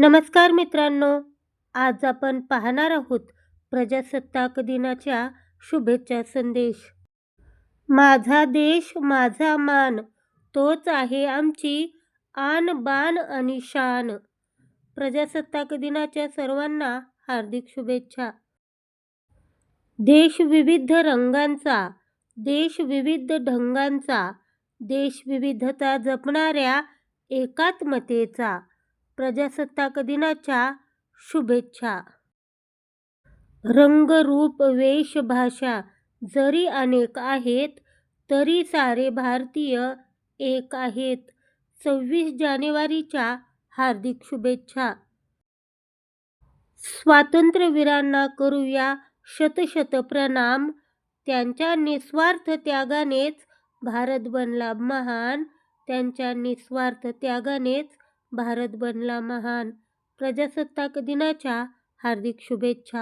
नमस्कार मित्रांनो आज आपण पाहणार आहोत प्रजासत्ताक दिनाच्या शुभेच्छा संदेश. माझा देश माझा मान तोच आहे आमची आन बान आणि शान. प्रजासत्ताक दिनाच्या सर्वांना हार्दिक शुभेच्छा. देश विविध रंगांचा देश विविध ढंगांचा देश विविधता जपणाऱ्या एकात्मतेचा प्रजासत्ताक दिनाच्या शुभेच्छा. रंग रूप जरी अनेक आहेत तरी सारे भारतीय एक आहेत. सव्वीस जानेवारीच्या हार्दिक शुभेच्छा. स्वातंत्र्यवीरांना करूया शतशत प्रणाम. त्यांच्या निस्वार्थ त्यागानेच भारत बनला महान. त्यांच्या निस्वार्थ त्यागानेच भारत बनला महान. प्रजासत्ताक दिनाच्या हार्दिक शुभेच्छा.